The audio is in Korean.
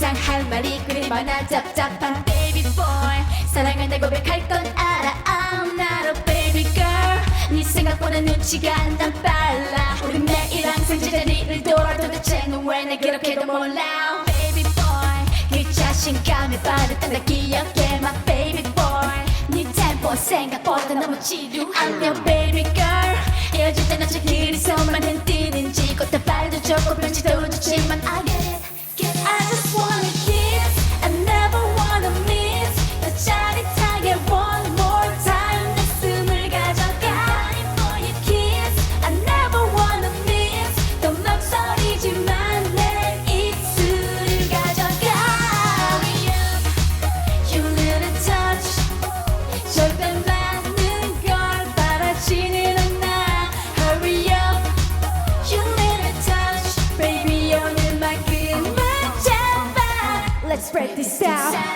이상할 말이 그리 많아 답답한 baby boy. 사랑한다 고백할 건 알아. I'm not a baby girl. 네 생각보다 눈치가 난 빨라. 우리 매일 항상 제자리를 돌아 도대체 넌왜날 그렇게도 몰라. Baby boy 그 자신감에 빠졌던 나 기억해 my baby boy. 네 템포 생각보다 너무 지루한 I'm your baby girl. 헤어질 때나저 길이 서만 흔드는지 꽃다발도 좋고 편지도 좋지만 I spread this out.